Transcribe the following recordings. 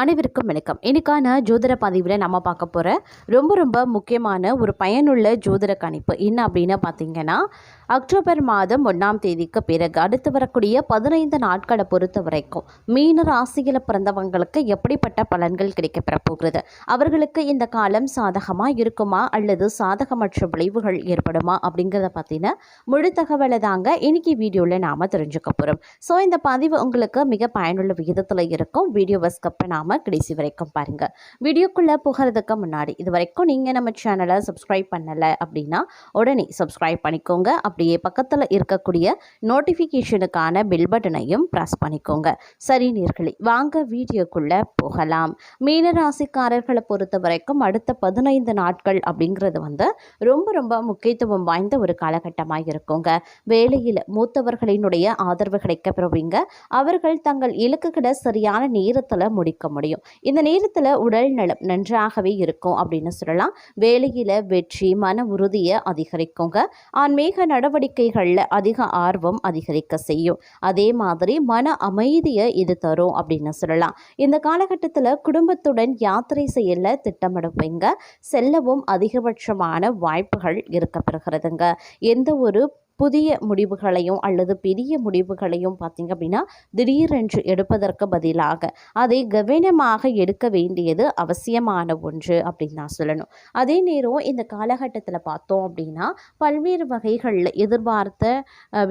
அனைவருக்கும் வணக்கம். இன்னைக்கான ஜோதிட பதிவில் நம்ம பார்க்க போகிற ரொம்ப ரொம்ப முக்கியமான ஒரு பயனுள்ள ஜோதிட கணிப்பு என்ன அப்படின்னு பார்த்தீங்கன்னா அக்டோபர் மாதம் ஒன்றாம் தேதிக்கு பிறகு அடுத்து வரக்கூடிய பதினைந்து நாட்களை பொறுத்த வரைக்கும் மீன ராசியில் பிறந்தவங்களுக்கு எப்படிப்பட்ட பலன்கள் கிடைக்கப்பெற போகிறது? அவர்களுக்கு இந்த காலம் சாதகமாக இருக்குமா? அல்லது சாதகமற்ற விளைவுகள் ஏற்படுமா? அப்படிங்கிறத பார்த்தீங்கன்னா முழு தகவலை தாங்க இன்னைக்கு வீடியோவில் நாம் தெரிஞ்சுக்க போகிறோம் ஸோ இந்த பதிவு உங்களுக்கு மிக பயனுள்ள விகிதத்தில் இருக்கும். வீடியோவை நாம் மறக்காமல் கடைசி வரைக்கும் பாருங்கள் வீடியோக்குள்ளே போகிறதுக்கு முன்னாடி இது வரைக்கும் நீங்கள் நம்ம சேனலை சப்ஸ்கிரைப் பண்ணலை அப்படின்னா உடனே சப்ஸ்கிரைப் பண்ணிக்கோங்க. அப்படியே பக்கத்தில் இருக்கக்கூடிய நோட்டிஃபிகேஷனுக்கான பெல் பட்டனையும் ப்ரெஸ் பண்ணிக்கோங்க. சரி நேர்களே வாங்க வீடியோக்குள்ளே போகலாம். மீனராசிக்காரர்களை பொறுத்த வரைக்கும் அடுத்த பதினைந்து நாட்கள் அப்படிங்கிறது வந்து ரொம்ப ரொம்ப முக்கியத்துவம் வாய்ந்த ஒரு காலகட்டமாக இருக்குங்க. வேலையில் மூத்தவர்களினுடைய ஆதரவு கிடைக்க பெறுவீங்க. அவர்கள் தங்கள் இலக்குகளை சரியான நேரத்தில் முடிக்க முடியும். முடியும். இந்த நேரத்தில் உடல் நலம் நன்றாகவே இருக்கும் அப்படின்னு சொல்லலாம். வேலையில் வெற்றி மன உறுதியை அதிகரிக்குங்க. ஆன்மீக நடவடிக்கைகளில் அதிக ஆர்வம் அதிகரிக்க செய்யும். அதே மாதிரி மன அமைதியை இது தரும் அப்படின்னு சொல்லலாம். இந்த காலகட்டத்தில் குடும்பத்துடன் யாத்திரை செய்யல திட்டமிடுப்பீங்க செல்லவும் அதிகபட்சமான வாய்ப்புகள் இருக்கப்பெறுகிறதுங்க. எந்த ஒரு புதிய முடிவுகளையும் அல்லது பெரிய முடிவுகளையும் பார்த்திங்க அப்படின்னா திடீரென்று எடுப்பதற்கு பதிலாக அதை கவனமாக எடுக்க வேண்டியது அவசியமான ஒன்று அப்படின்னு நான் சொல்லணும். அதே நேரம் இந்த காலகட்டத்தில் பார்த்தோம் அப்படின்னா பல்வேறு வகைகளில் எதிர்பார்த்த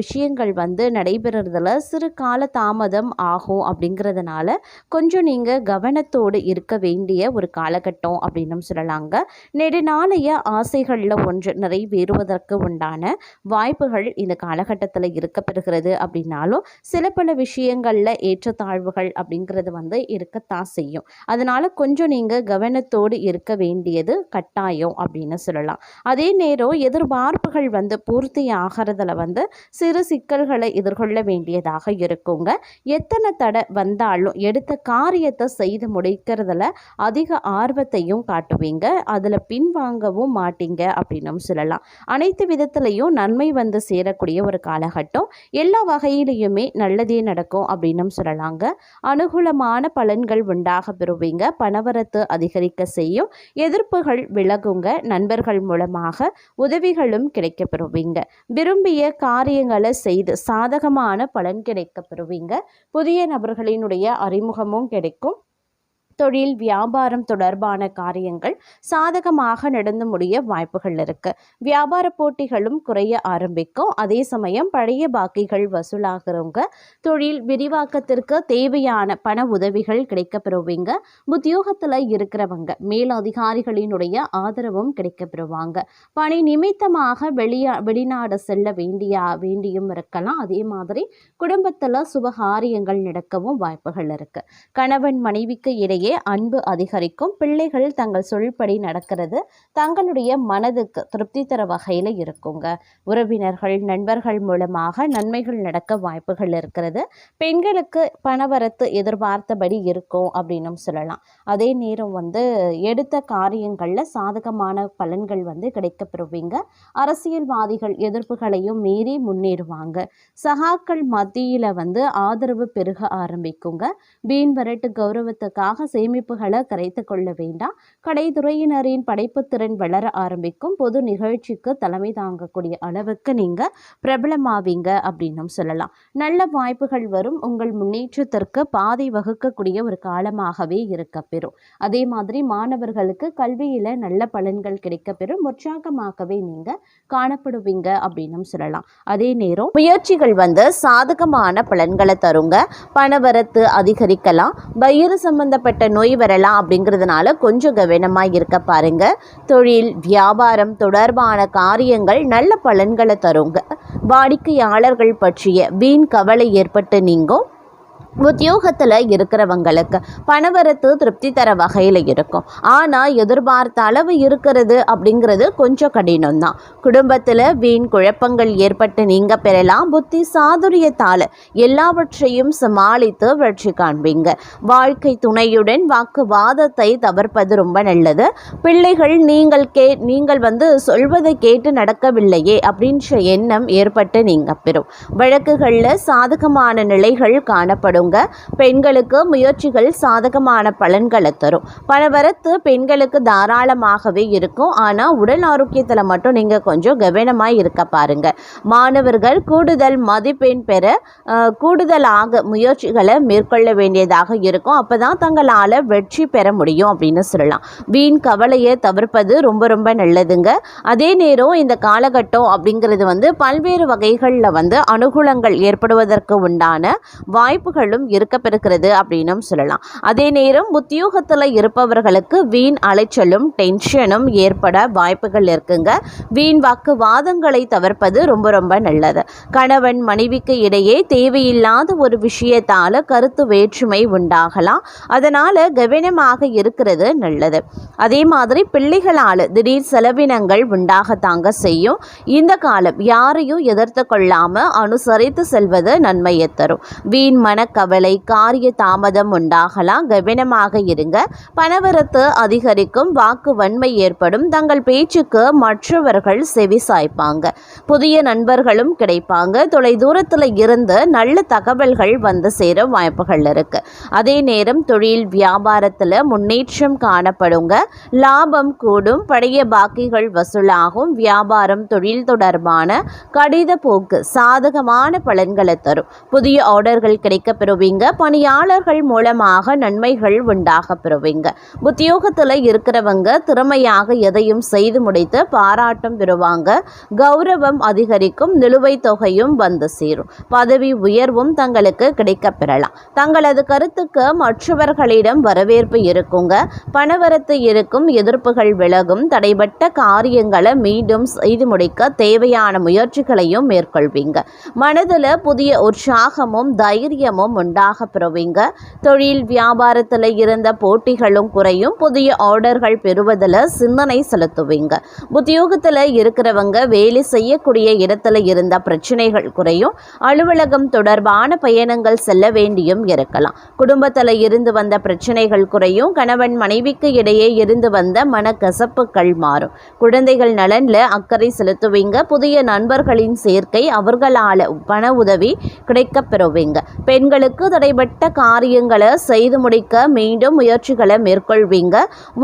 விஷயங்கள் வந்து நடைபெறதில் சிறு கால தாமதம் ஆகும் அப்படிங்கிறதுனால கொஞ்சம் நீங்கள் கவனத்தோடு இருக்க வேண்டிய ஒரு காலகட்டம் அப்படின்னு சொல்லலாங்க. நெடுநாளைய ஆசைகளில் ஒன்று நிறைவேறுவதற்கு உண்டான வாய்ப்புகள் இந்த காலகட்டத்தில் இருக்கப்படுகிறது அப்படின்னாலும் சில பல விஷயங்களில் ஏற்றத்தாழ்வுகள் அப்படிங்கிறது வந்து இருக்கத்தான் செய்யும். அதனால் கொஞ்சம் நீங்கள் கவனத்தோடு இருக்க வேண்டியது கட்டாயம் அப்படின்னு சொல்லலாம். அதே நேரம் எதிர்பார்ப்புகள் வந்து பூர்த்தி ஆகிறதுல வந்து சிறு சிக்கல்களை எதிர்கொள்ள வேண்டியதாக இருக்குங்க. எத்தனை தடை வந்தாலும் எடுத்த காரியத்தை செய்து முடிக்கிறதுல அதிக ஆர்வத்தையும் காட்டுவீங்க. அதில் பின்வாங்கவும் மாட்டீங்க அப்படின்னும் சொல்லலாம். அனைத்து விதத்துலேயும் நன்மை வந்து சேரக்கூடிய ஒரு காலகட்டம். எல்லா வகையிலையுமே நல்லதே நடக்கும் அப்படின்னும் சொல்லலாங்க. அனுகூலமான பலன்கள் உண்டாக பெறுவீங்க. பணவரத்து அதிகரிக்க செய்யும். எதிர்ப்புகள் விலகுங்க. நண்பர்கள் மூலமாக உதவிகளும் கிடைக்க பெறுவீங்க. விரும்பிய காரியங்களை செய்து சாதகமான பலன் கிடைக்க பெறுவீங்க. புதிய நபர்களினுடைய அறிமுகமும் கிடைக்கும். தொழில் வியாபாரம் தொடர்பான காரியங்கள் சாதகமாக நடந்து முடிய வாய்ப்புகள் இருக்கு. வியாபார போட்டிகளும் குறைய ஆரம்பிக்கும். அதே சமயம் பழைய பாக்கிகள் வசூலாகிறவங்க தொழில் விரிவாக்கத்திற்கு தேவையான பண உதவிகள் கிடைக்கப்பெறுவீங்க. உத்தியோகத்தில் இருக்கிறவங்க மேலதிகாரிகளினுடைய ஆதரவும் கிடைக்க பெறுவாங்க பணி நிமித்தமாக வெளியா வெளிநாடு செல்ல வேண்டிய வேண்டியும் இருக்கலாம். அதே மாதிரி குடும்பத்தில் சுபகாரியங்கள் நடக்கவும் வாய்ப்புகள் இருக்கு. கணவன் மனைவிக்கு இடையே அன்பு அதிகரிக்கும். பிள்ளைகள் தங்கள் சொல்படி நடக்கிறது. தங்களுடைய மனதுக்கு திருப்தி தர வகையில் இருக்குங்க. உறவினர்கள் நண்பர்கள் மூலமாக நன்மைகள் நடக்க வாய்ப்புகள் இருக்கிறது. பெண்களுக்கு பணவரத்து எதிர்பார்த்தபடி இருக்கும் அப்படின்னும் சொல்லலாம். அதே நேரம் வந்து எடுத்த காரியங்களில் சாதகமான பலன்கள் வந்து கிடைக்கப்பெறுவீங்க. அரசியல்வாதிகள் எதிர்ப்புகளையும் மீறி முன்னேறுவாங்க. சகாக்கள் மத்தியில் வந்து ஆதரவு பெருக ஆரம்பிக்குங்க. வீண் வரட்டு கௌரவத்துக்காக சேமிப்புகளை கரைத்து கொள்ள வேண்டாம். கடைத்துறையினரின் படைப்பு திறன் வளர ஆரம்பிக்கும். பொது நிகழ்ச்சிக்கு தலைமை தாங்கக்கூடிய அளவுக்கு நீங்கள் பிரபலமாவீங்க அப்படின்னும் சொல்லலாம். நல்ல வாய்ப்புகள் வரும். உங்கள் முன்னேற்றத்திற்கு பாதை வகுக்கக்கூடிய ஒரு காலமாகவே இருக்கப்பெறும் அதே மாதிரி மாணவர்களுக்கு கல்வியில் நல்ல பலன்கள் கிடைக்க பெறும். உற்சாகமாகவே நீங்கள் காணப்படுவீங்க அப்படின்னும் சொல்லலாம். அதே நேரம் முயற்சிகள் வந்து சாதகமான பலன்களை தருங்க. பணவரத்து அதிகரிக்கலாம். வயிறு சம்பந்தப்பட்ட நோய் வரலாம் அப்படிங்கிறதுனால கொஞ்சம் கவனமாக இருக்க பாருங்க. தொழில் வியாபாரம் தொடர்பான காரியங்கள் நல்ல பலன்களை தருங்க. வாடிக்கையாளர்கள் பற்றிய வீண் கவலை ஏற்பட்டு நீங்கும். உத்தியோகத்தில் இருக்கிறவங்களுக்கு பணவரத்து திருப்தி தர வகையில் இருக்கும். ஆனால் எதிர்பார்த்த அளவு இருக்கிறது அப்படிங்கிறது கொஞ்சம் கடினம் தான் குடும்பத்தில் வீண் குழப்பங்கள் ஏற்பட்டு நீங்கள் பெறலாம் புத்தி சாதுரியத்தால் எல்லாவற்றையும் சமாளித்து வெற்றி காண்பீங்க. வாழ்க்கை துணையுடன் வாக்குவாதத்தை தவிர்ப்பது ரொம்ப நல்லது. பிள்ளைகள் நீங்கள் கே நீங்கள் வந்து சொல்வதை கேட்டு நடக்கவில்லையே அப்படின்ற எண்ணம் ஏற்பட்டு நீங்கள் பெறும். வழக்குகளில் சாதகமான நிலைகள் காணப்படும். காணப்படுங்க பெண்களுக்கு முயற்சிகள் சாதகமான பலன்களை தரும். பணவரத்து பெண்களுக்கு தாராளமாகவே இருக்கும். ஆனால் உடல் ஆரோக்கியத்தில் மட்டும் நீங்கள் கொஞ்சம் கவனமாக இருக்க பாருங்க. மாணவர்கள் கூடுதல் மதிப்பெண் பெற கூடுதலாக முயற்சிகளை மேற்கொள்ள வேண்டியதாக இருக்கும். அப்போ தான் தங்களால் வெற்றி பெற முடியும் அப்படின்னு சொல்லலாம். வீண் கவலையை தவிர்ப்பது ரொம்ப ரொம்ப நல்லதுங்க. அதே நேரம் இந்த காலகட்டம் அப்படிங்கிறது வந்து பல்வேறு வகைகளில் வந்து அனுகூலங்கள் ஏற்படுவதற்கு உண்டான வாய்ப்புகள் வாய்ப்புகளும் இருக்கப்பெறுகிறது அப்படின்னும் சொல்லலாம். அதே நேரம் உத்தியோகத்தில் இருப்பவர்களுக்கு வீண் அலைச்சலும் டென்ஷனும் ஏற்பட வாய்ப்புகள் இருக்குங்க. வீண் வாக்குவாதங்களை தவிர்ப்பது ரொம்ப ரொம்ப நல்லது. கணவன் மனைவிக்கு இடையே தேவையில்லாத ஒரு விஷயத்தால் கருத்து வேற்றுமை உண்டாகலாம். அதனால் கவனமாக இருக்கிறது நல்லது. அதே மாதிரி பிள்ளைகளால் திடீர் செலவினங்கள் உண்டாகத்தாங்க செய்யும். இந்த காலம் யாரையும் எதிர்த்து கொள்ளாமல் அனுசரித்து செல்வது நன்மையை தரும். வீண் கவலை காரிய தாமதம் உண்டாகலாம். கவனமாக இருங்க. பணவரத்து அதிகரிக்கும். வாக்கு வன்மை ஏற்படும். தங்கள் பேச்சுக்கு மற்றவர்கள் செவி சாய்ப்பாங்க. புதிய நண்பர்களும் கிடைப்பாங்க. தொலை தூரத்தில் இருந்து நல்ல தகவல்கள் வந்து சேர வாய்ப்புகள் இருக்கு. அதே நேரம் தொழில் வியாபாரத்தில் முன்னேற்றம் காணப்படுங்க. லாபம் கூடும். பழைய பாக்கிகள் வசூலாகும். வியாபாரம் தொழில் தொடர்பான கடித போக்கு சாதகமான பலன்களை தரும். புதிய ஆர்டர்கள் கிடைக்க பெறுவீங்க. பணியாளர்கள் மூலமாக நன்மைகள் உண்டாக பெறுவீங்க. உத்தியோகத்தில் இருக்கிறவங்க திறமையாக எதையும் செய்து முடித்து பாராட்டம் பெறுவாங்க. கௌரவம் அதிகரிக்கும் நிலுவைத் தொகையும் வந்து சேரும். பதவி உயர்வும் தங்களுக்கு கிடைக்கப் பெறலாம். தங்களது கருத்துக்கு மற்றவர்களிடம் வரவேற்பு இருக்குங்க. பணவரத்து இருக்கும் எதிர்ப்புகள் விலகும். தடைபட்ட காரியங்களை மீண்டும் செய்து முடிக்க தேவையான முயற்சிகளையும் மேற்கொள்வீங்க. மனதில் புதிய உற்சாகமும் தைரியமும் உண்டாக பெறுவீங்க. தொழில் வியாபாரத்தில் இருந்த போட்டிகளும் குறையும். புதிய ஆர்டர்கள் பெறுவதில் சிந்தனை செலுத்துவீங்க. உத்தியோகத்தில் இருக்கிறவங்க வேலை செய்யக்கூடிய இடத்துல இருந்த பிரச்சனைகள் குறையும். அலுவலகம் தொடர்பான பயணங்கள் செல்ல வேண்டியும் இருக்கலாம். குடும்பத்தில் இருந்து வந்த பிரச்சனைகள் குறையும். கணவன் மனைவிக்கு இடையே இருந்து வந்த மனக்கசப்புகள் மாறும். குழந்தைகள் நலனில் அக்கறை செலுத்துவீங்க. புதிய நண்பர்களின் சேர்க்கை அவர்களால் பண உதவி கிடைக்கப் பெறுவீங்க. உங்களுக்கு தடைபட்ட காரியங்களை செய்து முடிக்க மீண்டும் முயற்சிகளை மேற்கொள்வீங்க.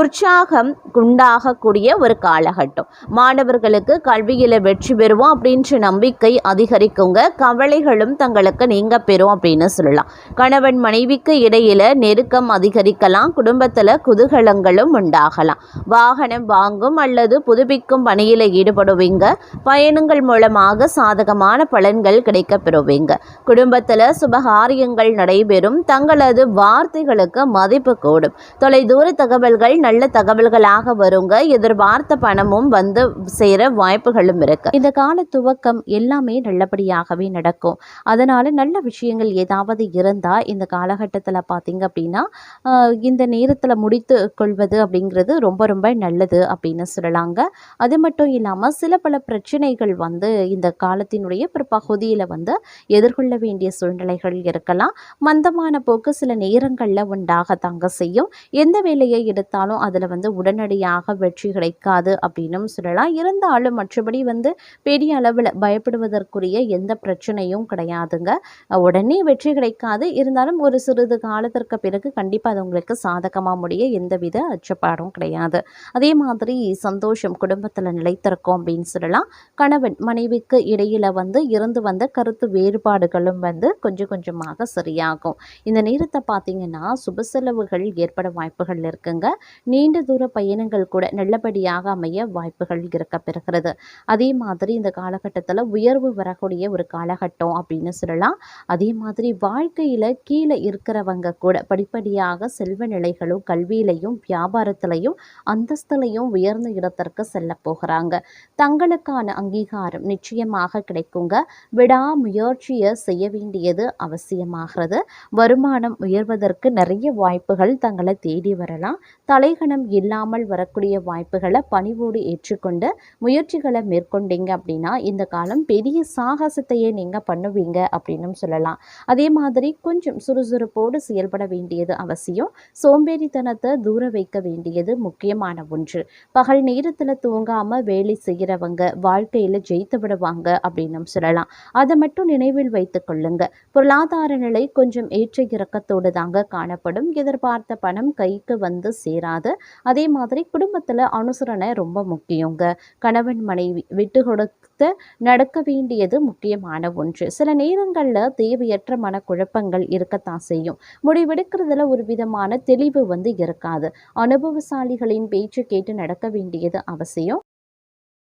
உற்சாகம் உண்டாகக்கூடிய ஒரு காலகட்டம். மாணவர்களுக்கு கல்வியில் வெற்றி பெறுவோம் அப்படின்ற நம்பிக்கை அதிகரிக்குங்க. கவலைகளும் தங்களுக்கு நீங்க பெறும் அப்படின்னு சொல்லலாம். கணவன் மனைவிக்கு இடையில நெருக்கம் அதிகரிக்கலாம். குடும்பத்தில் குதூகலங்களும் உண்டாகலாம். வாகனம் வாங்கும் அல்லது புதுப்பிக்கும் பணியில் ஈடுபடுவீங்க. பயணங்கள் மூலமாக சாதகமான பலன்கள் கிடைக்க பெறுவீங்க குடும்பத்தில் சுபகாரியங்கள் நடைபெறும். தங்களது வார்த்தைகளுக்கு மதிப்பு கூடும். தொலைதூர தகவல்கள் நல்ல தகவல்களாக வருங்க. எதிர்பார்த்த பணமும் வந்து சேர வாய்ப்புகளும் இருக்கு. இந்த கால துவக்கம் எல்லாமே நல்லபடியாகவே நடக்கும். அதனால நல்ல விஷயங்கள் ஏதாவது இருந்தால் இந்த காலகட்டத்தில் பார்த்தீங்க அப்படின்னா இந்த நேரத்தில் முடித்து கொள்வது அப்படிங்கிறது ரொம்ப ரொம்ப நல்லது அப்படின்னு சொல்லலாங்க. அது மட்டும் இல்லாமல் சில பல பிரச்சனைகள் வந்து இந்த காலத்தினுடைய பிற்பகுதியில் வந்து எதிர்கொள்ள வேண்டிய சூழ்நிலைகள் இருக்கலாம். மந்தமான போக்கு சில நேரங்களில் உண்டாக தாங்க செய்யும். எந்த வேலையை எடுத்தாலும் அதில் வந்து உடனடியாக வெற்றி கிடைக்காது அப்படின்னும் சொல்லலாம். இருந்தாலும் மற்றபடி வந்து பெரிய அளவில் பயப்படுவதற்குரிய எந்த பிரச்சனையும் கிடையாதுங்க. உடனே வெற்றி கிடைக்காது. இருந்தாலும் ஒரு சிறிது காலத்திற்கு பிறகு கண்டிப்பாக அது உங்களுக்கு சாதகமாக முடிய எந்தவித அச்சப்பாடும் கிடையாது. அதே மாதிரி சந்தோஷம் குடும்பத்தில் நிலைத்திருக்கும் அப்படின்னு சொல்லலாம். கணவன் மனைவிக்கு இடையில் வந்து இருந்து வந்த கருத்து வேறுபாடுகளும் வந்து கொஞ்சம் கொஞ்சமாக சரியாகும். இந்த நேரத்தை பார்த்தீங்கன்னா சுப செலவுகள் ஏற்பட வாய்ப்புகள் இருக்குங்க. நீண்ட தூர பயணங்கள் கூட நல்லபடியாக அமைய வாய்ப்புகள் இருக்க பெறுகிறது. அதே மாதிரி இந்த காலகட்டத்தில் உயர்வு வரக்கூடிய ஒரு காலகட்டம் அப்படின்னு சொல்லலாம். அதே மாதிரி வாழ்க்கையில் கீழே இருக்கிறவங்க கூட படிப்படியாக செல்வ நிலைகளும் கல்வியிலையும் வியாபாரத்திலையும் அந்தஸ்துலையும் உயர்ந்த இடத்திற்கு செல்ல போகிறாங்க. தங்களுக்கான அங்கீகாரம் நிச்சயமாக கிடைக்குங்க. விடாமுயற்சியை செய்ய வேண்டியது அவசியம் அதிகமாகிறது வருமானம் உயர்வதற்கு நிறைய வாய்ப்புகள் தங்களை தேடி வரலாம். தலைகணம் இல்லாமல் வரக்கூடிய வாய்ப்புகளை பணிவோடு ஏற்றுக்கொண்டு முயற்சிகளை மேற்கொண்டீங்க அப்படின்னா இந்த காலம் பெரிய சாகசத்தையே நீங்கள் பண்ணுவீங்க அப்படின்னு சொல்லலாம். அதே மாதிரி கொஞ்சம் சுறுசுறுப்போடு செயல்பட வேண்டியது அவசியம். சோம்பேறித்தனத்தை தூர வைக்க வேண்டியது முக்கியமான ஒன்று. பகல் நேரத்தில் தூங்காமல் வேலை செய்கிறவங்க வாழ்க்கையில் ஜெயித்து விடுவாங்க அப்படின்னு சொல்லலாம். அதை மட்டும் நினைவில் வைத்து கொள்ளுங்க. பொருளாதார நிலை கொஞ்சம் ஏற்ற இறக்கத்தோடு தாங்க காணப்படும். எதிர்பார்த்த பணம் கைக்கு வந்து சேராது. அதே மாதிரி குடும்பத்தில் அனுசரணை ரொம்ப முக்கியங்க. கணவன் மனைவி விட்டு கொடுத்து நடக்க வேண்டியது முக்கியமான ஒன்று. சில நேரங்களில் தேவையற்ற மனக்குழப்பங்கள் இருக்கத்தான் செய்யும். முடிவெடுக்கிறதுல ஒரு விதமான தெளிவு வந்து இருக்காது. அனுபவசாலிகளின் பேச்சு கேட்டு நடக்க வேண்டியது அவசியம்.